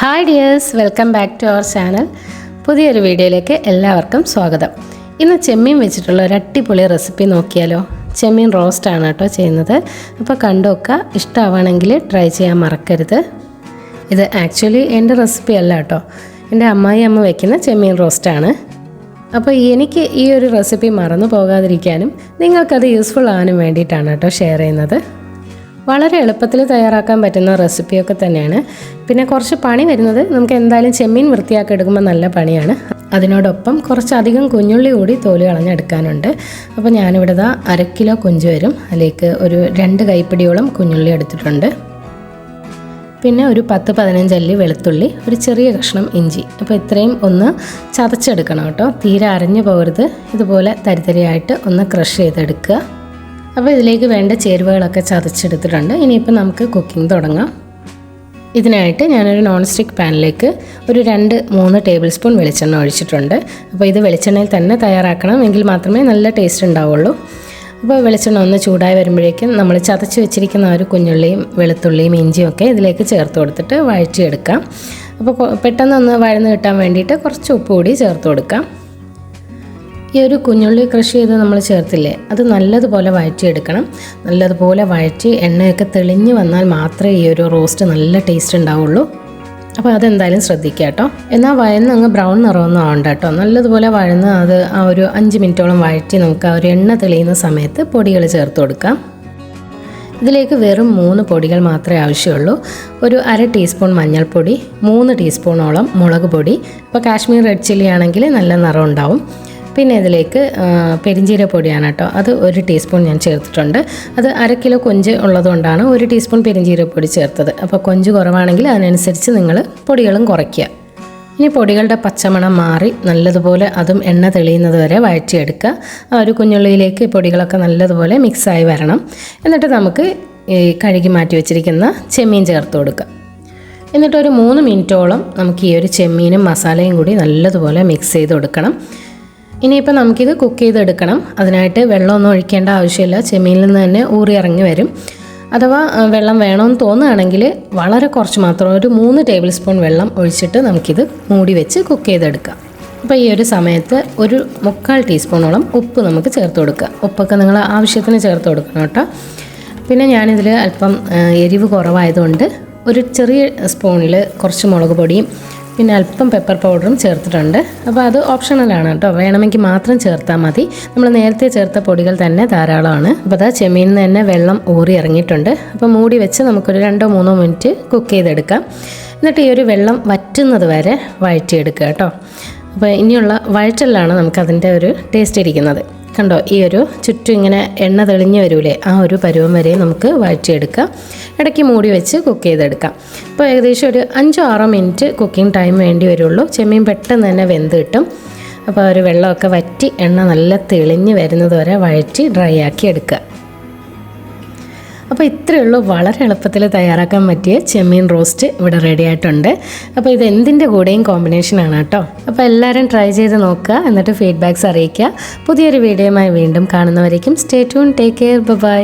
Hi dears welcome back to our channel പുതിയൊരു വീഡിയോയിലേക്ക് എല്ലാവർക്കും സ്വാഗതം. ഇന്ന് ചെമ്മീൻ വെച്ചിട്ടുള്ള ഒരു അടിപൊളി റെസിപ്പി നോക്കിയാലോ? ചെമ്മീൻ റോസ്റ്റ് ആണ് കേട്ടോ ചെയ്യുന്നത്. അപ്പോൾ കണ്ടു നോക്കുക ഇഷ്ടമാവുകയാണെങ്കിൽ ട്രൈ ചെയ്യാൻ മറക്കരുത്. ഇത് ആക്ച്വലി എന്റെ റെസിപ്പി അല്ല കേട്ടോ. എന്റെ അമ്മായി അമ്മ വയ്ക്കുന്ന ചെമ്മീൻ റോസ്റ്റാണ് അപ്പോൾ എനിക്ക് ഈ ഒരു റെസിപ്പി മറന്നു പോകാതിരിക്കാനും നിങ്ങൾക്കത് യൂസ്ഫുൾ ആവാനും വേണ്ടിയിട്ടാണ് കേട്ടോ ഷെയർ ചെയ്യുന്നത്. വളരെ എളുപ്പത്തിൽ തയ്യാറാക്കാൻ പറ്റുന്ന റെസിപ്പിയൊക്കെ തന്നെയാണ്. പിന്നെ കുറച്ച് പണി വരുന്നത് നമുക്ക് എന്തായാലും ചെമ്മീൻ വൃത്തിയാക്കി എടുക്കുമ്പോൾ നല്ല പണിയാണ്. അതിനോടൊപ്പം കുറച്ചധികം കുഞ്ഞുള്ളി കൂടി തോൽ കളഞ്ഞെടുക്കാനുണ്ട്. അപ്പോൾ ഞാനിവിടെ ദാ അര കിലോ കുഞ്ച് വരും. അതിലേക്ക് ഒരു രണ്ട് കൈപ്പിടിയോളം കുഞ്ഞുള്ളി എടുത്തിട്ടുണ്ട്. പിന്നെ ഒരു പത്ത് പതിനഞ്ചല്ലി വെളുത്തുള്ളി ഒരു ചെറിയ കഷ്ണം ഇഞ്ചി. അപ്പോൾ ഇത്രയും ഒന്ന് ചതച്ചെടുക്കണം കേട്ടോ. തീരെ അരഞ്ഞു പോകരുത്. ഇതുപോലെ തരിതരിയായിട്ട് ഒന്ന് ക്രഷ് ചെയ്തെടുക്കുക. അപ്പോൾ ഇതിലേക്ക് വേണ്ട ചേരുവകളൊക്കെ ചതച്ചെടുത്തിട്ടുണ്ട്. ഇനിയിപ്പോൾ നമുക്ക് കുക്കിംഗ് തുടങ്ങാം. ഇതിനായിട്ട് ഞാനൊരു നോൺ സ്റ്റിക്ക് പാനിലേക്ക് ഒരു രണ്ട് മൂന്ന് ടേബിൾ സ്പൂൺ വെളിച്ചെണ്ണ ഒഴിച്ചിട്ടുണ്ട്. അപ്പോൾ ഇത് വെളിച്ചെണ്ണയിൽ തന്നെ തയ്യാറാക്കണം എങ്കിൽ മാത്രമേ നല്ല ടേസ്റ്റ് ഉണ്ടാവുള്ളൂ. അപ്പോൾ വെളിച്ചെണ്ണ ഒന്ന് ചൂടായി വരുമ്പോഴേക്കും നമ്മൾ ചതച്ച് വെച്ചിരിക്കുന്ന ഒരു കുഞ്ഞുള്ളിയും വെളുത്തുള്ളിയും ഇഞ്ചിയും ഒക്കെ ഇതിലേക്ക് ചേർത്ത് കൊടുത്തിട്ട് വഴറ്റിയെടുക്കാം. അപ്പോൾ പെട്ടെന്ന് പെട്ടെന്നൊന്ന് വഴന്ന് കിട്ടാൻ വേണ്ടിയിട്ട് കുറച്ച് ഉപ്പ് കൂടി ചേർത്ത് കൊടുക്കാം. ഈ ഒരു കുഞ്ഞുള്ളി ക്രഷ് ചെയ്ത് നമ്മൾ ചേർത്തില്ലേ അത് നല്ലതുപോലെ വഴറ്റിയെടുക്കണം. നല്ലതുപോലെ വഴറ്റി എണ്ണയൊക്കെ തെളിഞ്ഞു വന്നാൽ മാത്രമേ ഈ ഒരു റോസ്റ്റ് നല്ല ടേസ്റ്റ് ഉണ്ടാവുള്ളൂ. അപ്പോൾ അതെന്തായാലും ശ്രദ്ധിക്കുക കേട്ടോ. എന്നാൽ വഴന്ന് അങ്ങ് ബ്രൗൺ നിറമൊന്നും ആവണ്ട കേട്ടോ. നല്ലതുപോലെ വഴന്ന് അത് ആ ഒരു അഞ്ച് മിനിറ്റോളം വഴറ്റി നമുക്ക് ആ ഒരു എണ്ണ തെളിയുന്ന സമയത്ത് പൊടികൾ ചേർത്ത് കൊടുക്കാം. ഇതിലേക്ക് വെറും മൂന്ന് പൊടികൾ മാത്രമേ ആവശ്യമുള്ളൂ. ഒരു അര ടീസ്പൂൺ മഞ്ഞൾപ്പൊടി മൂന്ന് ടീസ്പൂണോളം മുളക് പൊടി. ഇപ്പോൾ കാശ്മീർ റെഡ് ചില്ലി ആണെങ്കിൽ നല്ല നിറം ഉണ്ടാവും. പിന്നെ ഇതിലേക്ക് പെരിഞ്ചീരപ്പൊടിയാണ് കേട്ടോ. അത് ഒരു ടീസ്പൂൺ ഞാൻ ചേർത്തിട്ടുണ്ട്. അത് അര കിലോ കൊഞ്ച് ഉള്ളതുകൊണ്ടാണ് ഒരു ടീസ്പൂൺ പെരിഞ്ചീരപ്പൊടി ചേർത്തത്. അപ്പോൾ കൊഞ്ച് കുറവാണെങ്കിൽ അതിനനുസരിച്ച് നിങ്ങൾ പൊടികളും കുറയ്ക്കുക. ഇനി പൊടികളുടെ പച്ചമണം മാറി നല്ലതുപോലെ അതും എണ്ണ തെളിയുന്നത് വരെ വഴറ്റിയെടുക്കുക. ആ ഒരു കുഞ്ഞുള്ളിയിലേക്ക് പൊടികളൊക്കെ നല്ലതുപോലെ മിക്സായി വരണം. എന്നിട്ട് നമുക്ക് കഴുകി മാറ്റി വെച്ചിരിക്കുന്ന ചെമ്മീൻ ചേർത്ത് കൊടുക്കുക. എന്നിട്ട് ഒരു മൂന്ന് മിനിറ്റോളം നമുക്ക് ഈ ഒരു ചെമ്മീനും മസാലയും കൂടി നല്ലതുപോലെ മിക്സ് ചെയ്ത് കൊടുക്കണം. ഇനിയിപ്പോൾ നമുക്കിത് കുക്ക് ചെയ്തെടുക്കണം. അതിനായിട്ട് വെള്ളമൊന്നും ഒഴിക്കേണ്ട ആവശ്യമില്ല. ചെമ്മീനിൽ നിന്ന് തന്നെ ഊറി ഇറങ്ങി വരും. അഥവാ വെള്ളം വേണമെന്ന് തോന്നുകയാണെങ്കിൽ വളരെ കുറച്ച് മാത്രം ഒരു മൂന്ന് ടേബിൾ സ്പൂൺ വെള്ളം ഒഴിച്ചിട്ട് നമുക്കിത് മൂടി വെച്ച് കുക്ക് ചെയ്തെടുക്കാം. അപ്പോൾ ഈ ഒരു സമയത്ത് ഒരു മുക്കാൽ ടീസ്പൂണോളം ഉപ്പ് നമുക്ക് ചേർത്ത് കൊടുക്കുക ഉപ്പൊക്കെ നിങ്ങൾ ആവശ്യത്തിന് ചേർത്ത് കൊടുക്കണം കേട്ടോ. പിന്നെ ഞാനിതിൽ അല്പം എരിവ് കുറവായതുകൊണ്ട് ഒരു ചെറിയ സ്പൂണിൽ കുറച്ച് മുളക് പൊടിയും പിന്നെ അല്പം പെപ്പർ പൗഡറും ചേർത്തിട്ടുണ്ട്. അപ്പോൾ അത് ഓപ്ഷണലാണ് കേട്ടോ. വേണമെങ്കിൽ മാത്രം ചേർത്താൽ മതി. നമ്മൾ നേരത്തെ ചേർത്ത പൊടികൾ തന്നെ ധാരാളമാണ്. അപ്പോൾ അതാ ചെമ്മീനിൽ നിന്ന് തന്നെ വെള്ളം ഊറി ഇറങ്ങിയിട്ടുണ്ട്. അപ്പോൾ മൂടി വെച്ച് നമുക്കൊരു രണ്ടോ മൂന്നോ മിനിറ്റ് കുക്ക് ചെയ്തെടുക്കാം. എന്നിട്ട് ഈ ഒരു വെള്ളം വറ്റുന്നത് വരെ വഴറ്റിയെടുക്കുക കേട്ടോ. അപ്പോൾ ഇനിയുള്ള വഴറ്റലിലാണ് നമുക്കതിന്റെ ഒരു ടേസ്റ്റ് ഇരിക്കുന്നത്. കണ്ടോ ഈ ഒരു ചുറ്റും ഇങ്ങനെ എണ്ണ തെളിഞ്ഞ് വരൂലേ ആ ഒരു പരുവം വരെ നമുക്ക് വഴറ്റിയെടുക്കാം. ഇടയ്ക്ക് മൂടി വെച്ച് കുക്ക് ചെയ്തെടുക്കാം. അപ്പോൾ ഏകദേശം ഒരു അഞ്ചോ ആറോ മിനിറ്റ് കുക്കിംഗ് ടൈം വേണ്ടി വരുള്ളൂ. ചെമ്മീൻ പെട്ടെന്ന് തന്നെ വെന്ത് കിട്ടും. അപ്പോൾ ഒരു വെള്ളമൊക്കെ വറ്റി എണ്ണ നല്ല തെളിഞ്ഞ് വരുന്നതുവരെ വഴറ്റി ഡ്രൈ ആക്കി എടുക്കുക. അപ്പോൾ ഇത്രയേ ഉള്ളൂ. വളരെ എളുപ്പത്തിൽ തയ്യാറാക്കാൻ പറ്റിയ ചെമ്മീൻ റോസ്റ്റ് ഇവിടെ റെഡി ആയിട്ടുണ്ട്. അപ്പോൾ ഇത് എന്തിന്റെ കൂടെയും കോമ്പിനേഷൻ ആണ് കേട്ടോ. അപ്പോൾ എല്ലാവരും ട്രൈ ചെയ്ത് നോക്കുക എന്നിട്ട് ഫീഡ്ബാക്ക്സ് അറിയിക്കുക. പുതിയൊരു വീഡിയോയുമായി വീണ്ടും കാണുന്നവരേക്കും stay tune take care bye